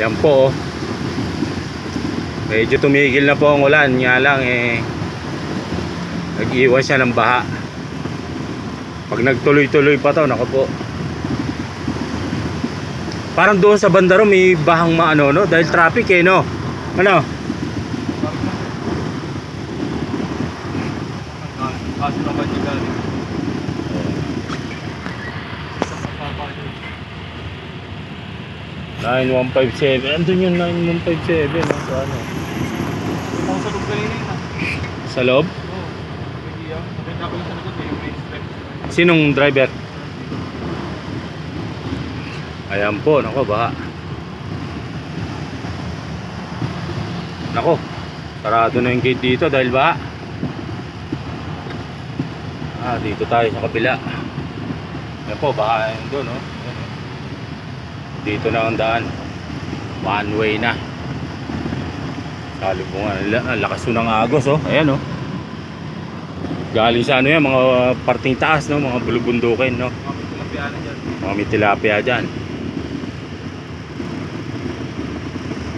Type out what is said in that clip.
Yan po oh. Medyo tumigil na po ang ulan, nga lang eh nag-iwan siya ng baha. Pag nagtuloy-tuloy pa to, nako po. Parang doon sa bandaro may bahang maano no dahil traffic eh no. Ano? Kaso naman yung galing. Sa papapalit. 9157. Andun yung 9157 no? Sa ano? Ako sa loob kanina yun ah. Sa loob? Oo. Nakita ko yung sa likod yung strip. Sinong driver? Ayan po, nako baha. Nako, sarado na yung gate dito dahil baha. Ah, dito tayo sa kabila. Ayan po, baha yun doon, no? Ayan, oh. Dito na ang daan. One way na. La- ang lakas ng agos, oh. Ayan, oh. Galing sa ano yan, mga parting taas, no? Mga bulubundukin, no? Mga may tilapiyana dyan. Mga may tilapia dyan.